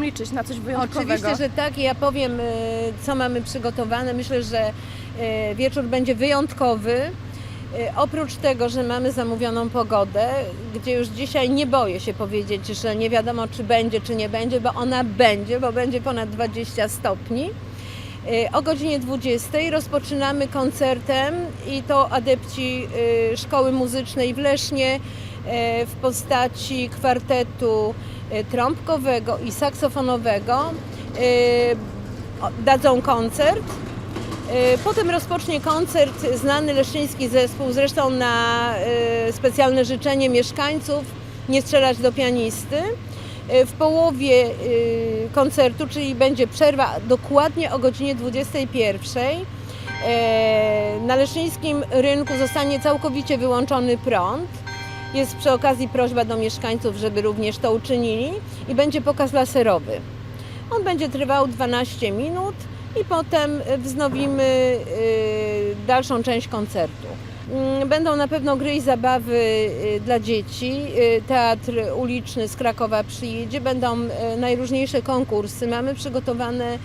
liczyć na coś wyjątkowego. Oczywiście, że tak. Ja powiem, y, co mamy przygotowane. Myślę, że y, wieczór będzie wyjątkowy. Y, Oprócz tego, że mamy zamówioną pogodę, gdzie już dzisiaj nie boję się powiedzieć, że nie wiadomo, czy będzie, czy nie będzie, bo ona będzie, bo będzie ponad 20 stopni. Y, O godzinie 20 rozpoczynamy koncertem i to adepci y, Szkoły Muzycznej w Lesznie y, w postaci kwartetu trąbkowego i saksofonowego dadzą koncert. Potem rozpocznie koncert znany leszczyński zespół, zresztą na specjalne życzenie mieszkańców, nie strzelać do pianisty. Y, W połowie y, koncertu, czyli będzie przerwa dokładnie o godzinie 21. e, Na leszczyńskim rynku zostanie całkowicie wyłączony prąd. Jest przy okazji prośba do mieszkańców, żeby również to uczynili i będzie pokaz laserowy. On będzie trwał 12 minut i potem wznowimy y, dalszą część koncertu. Mm, Będą na pewno gry i zabawy y, dla dzieci. Y, Teatr uliczny z Krakowa przyjedzie. Będą y, najróżniejsze konkursy. Mamy przygotowane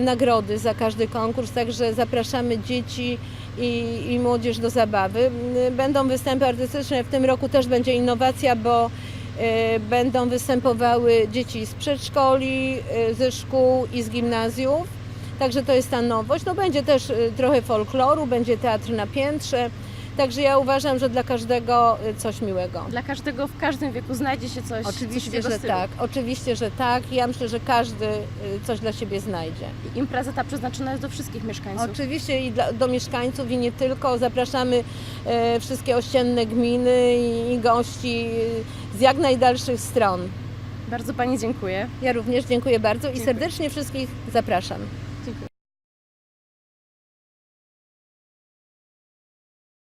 nagrody za każdy konkurs, także zapraszamy dzieci i, i młodzież do zabawy. Y, Będą występy artystyczne. W tym roku też będzie innowacja, bo będą występowały dzieci z przedszkoli, ze szkół i z gimnazjów. Także to jest ta nowość. No będzie też y, trochę folkloru, będzie teatr na piętrze. Także ja uważam, że dla każdego y, coś miłego. Dla każdego w każdym wieku znajdzie się coś. coś Oczywiście, jego że stylu. tak. Oczywiście, że tak. Ja myślę, że każdy y, coś dla siebie znajdzie. Impreza ta przeznaczona jest do wszystkich mieszkańców. Oczywiście i dla, do mieszkańców i nie tylko. Zapraszamy e, wszystkie ościenne gminy i, i gości z jak najdalszych stron. Bardzo Pani dziękuję. Ja również dziękuję bardzo i Dziękuję. serdecznie wszystkich zapraszam.